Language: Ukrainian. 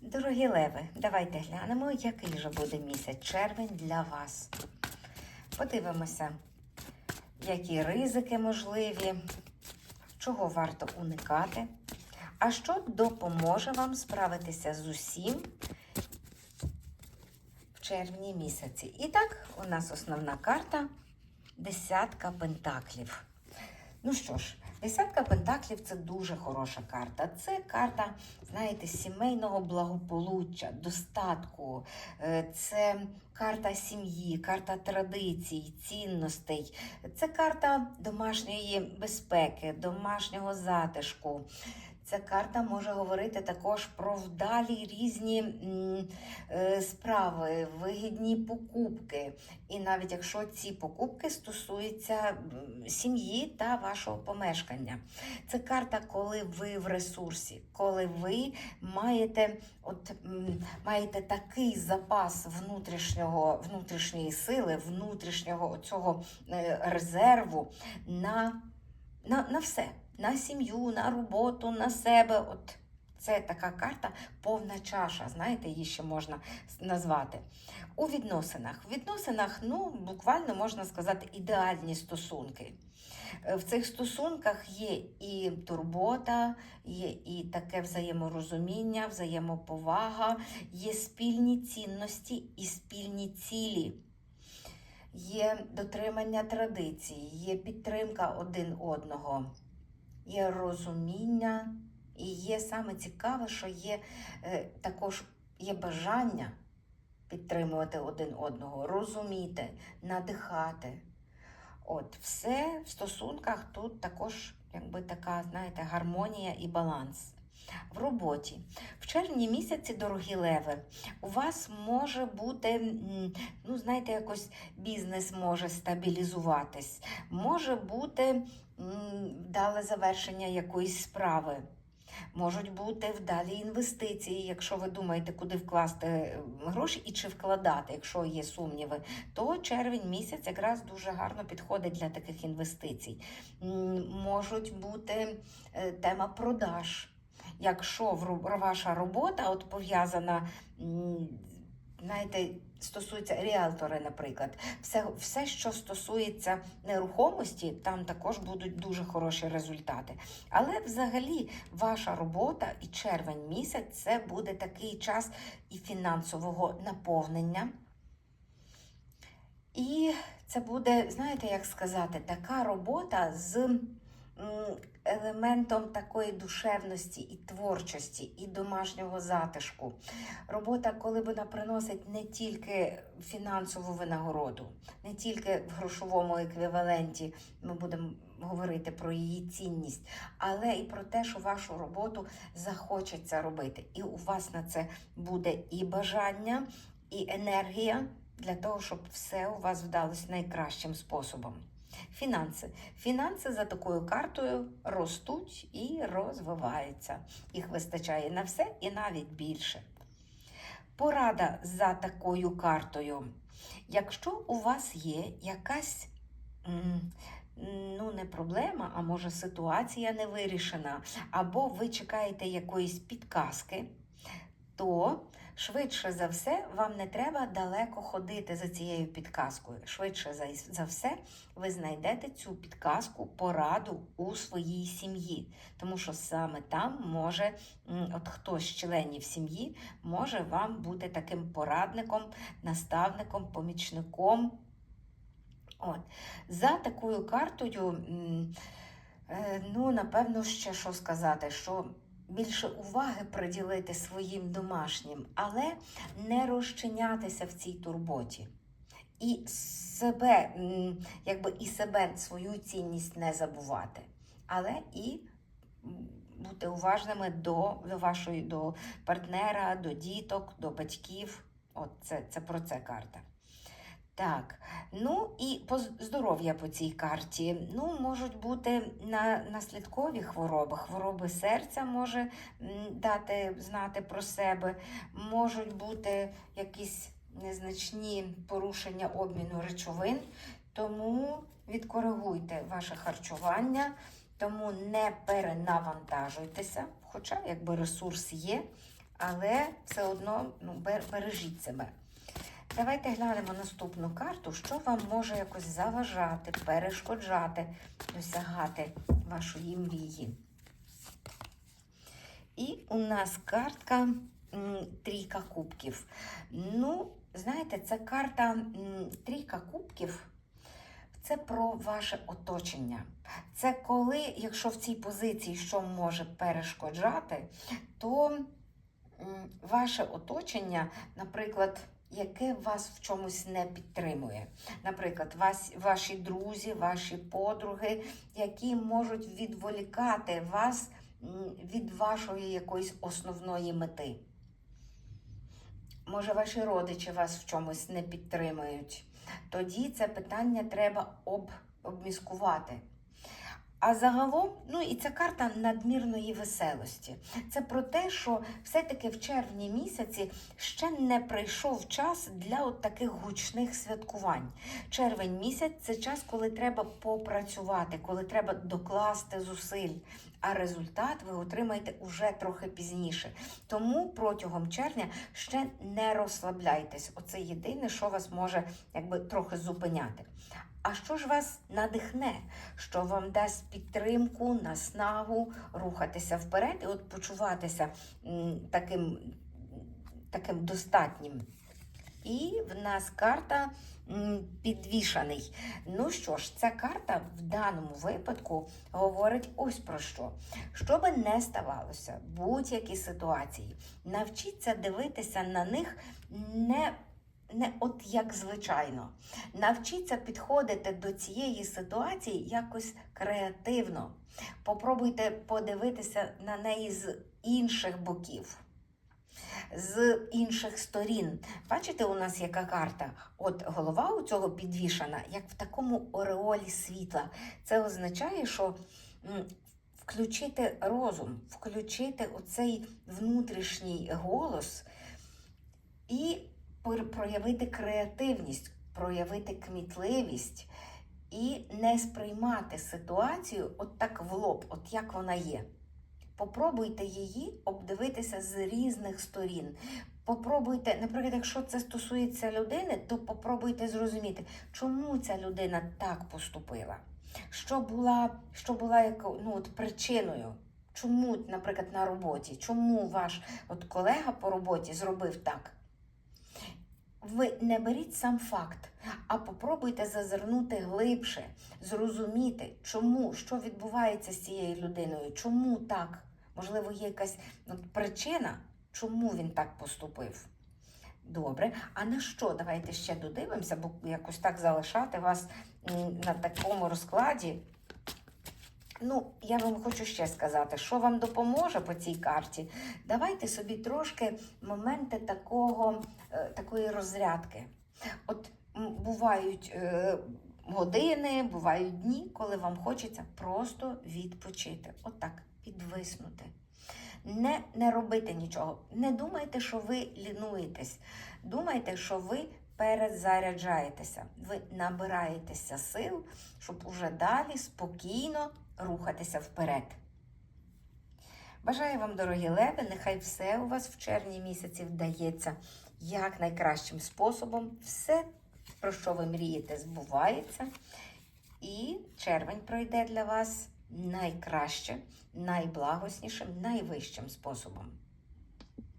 Дорогі леви, давайте глянемо, який же буде місяць червень для вас. Подивимося, які ризики можливі, чого варто уникати, а що допоможе вам справитися з усім в червні місяці. І так, у нас основна карта десятка пентаклів. Ну що ж, десятка пентаклів це дуже хороша карта. Це карта, знаєте, сімейного благополуччя, достатку. Е, Це карта сім'ї, карта традицій, цінностей. Це карта домашньої безпеки, домашнього затишку. Ця карта може говорити також про вдалі різні е, справи, вигідні покупки. І навіть якщо ці покупки стосуються сім'ї та вашого помешкання. Це карта, коли ви в ресурсі, коли ви маєте, от, маєте такий запас внутрішнього, внутрішньої сили, внутрішнього цього е, резерву на, на, на все. На сім'ю, на роботу, на себе. От це така карта повна чаша. Знаєте, її ще можна назвати. У відносинах. В відносинах, ну, буквально можна сказати, ідеальні стосунки. Е, В цих стосунках є і турбота, є і таке взаєморозуміння, взаємоповага, є спільні цінності і спільні цілі. Є дотримання традицій, є підтримка один одного, є розуміння, і є саме цікаве, що є е, також є бажання підтримувати один одного, розуміти, надихати. От, все в стосунках тут також, якби така, знаєте, гармонія і баланс. В роботі. В червні місяці, дорогі леви, у вас може бути, ну, знаєте, якось бізнес може стабілізуватись, може бути вдале завершення якоїсь справи. Можуть бути вдалі інвестиції, якщо ви думаєте, куди вкласти е, гроші і чи вкладати, якщо є сумніви, то червень місяць якраз дуже гарно підходить для таких інвестицій. Можуть бути е, тема продаж. Якщо ваша робота от пов'язана, знаєте, стосується ріалтори, наприклад, все, все, що стосується нерухомості, там також будуть дуже хороші результати. Але взагалі ваша робота і червень місяць це буде такий час і фінансового наповнення. І це буде, знаєте, як сказати, така робота з елементом такої душевності і творчості, і домашнього затишку. Робота, коли вона приносить не тільки фінансову винагороду, не тільки в грошовому еквіваленті ми будемо говорити про її цінність, але і про те, що вашу роботу захочеться робити. І у вас на це буде і бажання, і енергія для того, щоб все у вас вдалося найкращим способом. Фінанси. Фінанси за такою картою ростуть і розвиваються. Їх вистачає на все і навіть більше. Порада за такою картою. Якщо у вас є якась ну, не проблема, а може ситуація не вирішена, або ви чекаєте якоїсь підказки, то швидше за все вам не треба далеко ходити за цією підказкою. Швидше за, все ви знайдете цю підказку, пораду у своїй сім'ї. Тому що саме там може, от хтось з членів сім'ї може вам бути таким порадником, наставником, помічником. От. За такою картою, е, ну, напевно, ще що сказати, що більше уваги приділити своїм домашнім, але не розчинятися в цій турботі. І себе, якби і себе, свою цінність не забувати, але і бути уважними до, вашої до партнера, до діток, до батьків. От це, це про це карта. Так, ну і по здоров'я по цій карті. Ну, можуть бути на, наслідкові хвороби. Хвороби серця може дати знати про себе, можуть бути якісь незначні порушення обміну речовин. Тому відкоригуйте ваше харчування, тому не перенавантажуйтеся, хоча якби ресурс є, але все одно ну, бережіть себе. Давайте глянемо наступну карту, що вам може якось заважати, перешкоджати, досягати вашої мрії. І у нас картка трійка кубків. Ну, знаєте, це карта трійка кубків. Це про ваше оточення. Це коли, якщо в цій позиції що може перешкоджати, то ваше оточення, наприклад, яке вас в чомусь не підтримує. Наприклад, вас, ваші друзі, ваші подруги, які можуть відволікати вас від вашої якоїсь основної мети. Може, ваші родичі вас в чомусь не підтримують. Тоді це питання треба об, обміскувати. А загалом, ну і ця карта надмірної веселості. Це про те, що все-таки в червні місяці ще не прийшов час для от таких гучних святкувань. Червень місяць це час, коли треба попрацювати, коли треба докласти зусиль. А результат ви отримаєте уже трохи пізніше. Тому протягом червня ще не розслабляйтесь. Оце єдине, що вас може якби трохи зупиняти. А що ж вас надихне, що вам дасть підтримку, наснагу рухатися вперед і от почуватися таким, таким достатнім? І в нас карта підвішаний. Ну що ж, ця карта в даному випадку говорить ось про що. Що би не ставалося, будь-які ситуації, навчіться дивитися на них не не от як звичайно. Навчіться підходити до цієї ситуації якось креативно. Попробуйте подивитися на неї з інших боків, з інших сторін. Бачите, у нас яка карта? От голова у цього підвішана, як в такому ореолі світла. Це означає, що включити розум, включити оцей внутрішній голос і проявити креативність, проявити кмітливість і не сприймати ситуацію от так в лоб, от як вона є. Попробуйте її обдивитися з різних сторін. Попробуйте, наприклад, якщо це стосується людини, то попробуйте зрозуміти, чому ця людина так поступила. Що була, що була ну, от причиною? Чому, наприклад, на роботі? Чому ваш от колега по роботі зробив так? Ви не беріть сам факт, а попробуйте зазирнути глибше, зрозуміти, чому, що відбувається з цією людиною, чому так. Можливо, є якась от, причина, чому він так поступив. Добре, а на що? Давайте ще додивимося, бо якось так залишати вас на такому розкладі. Ну, я вам хочу ще сказати, що вам допоможе по цій карті. Давайте собі трошки моменти такого, е, такої розрядки. От бувають е, години, бувають дні, коли вам хочеться просто відпочити. Отак, підвиснути. Не, не робити нічого. Не думайте, що ви лінуєтесь. Думайте, що ви перезаряджаєтеся. Ви набираєтеся сил, щоб уже далі спокійно рухатися вперед. Бажаю вам, дорогі леви, нехай все у вас в червні місяці вдається як найкращим способом. Все, про що ви мрієте, збувається. І червень пройде для вас найкраще, найблагоснішим, найвищим способом.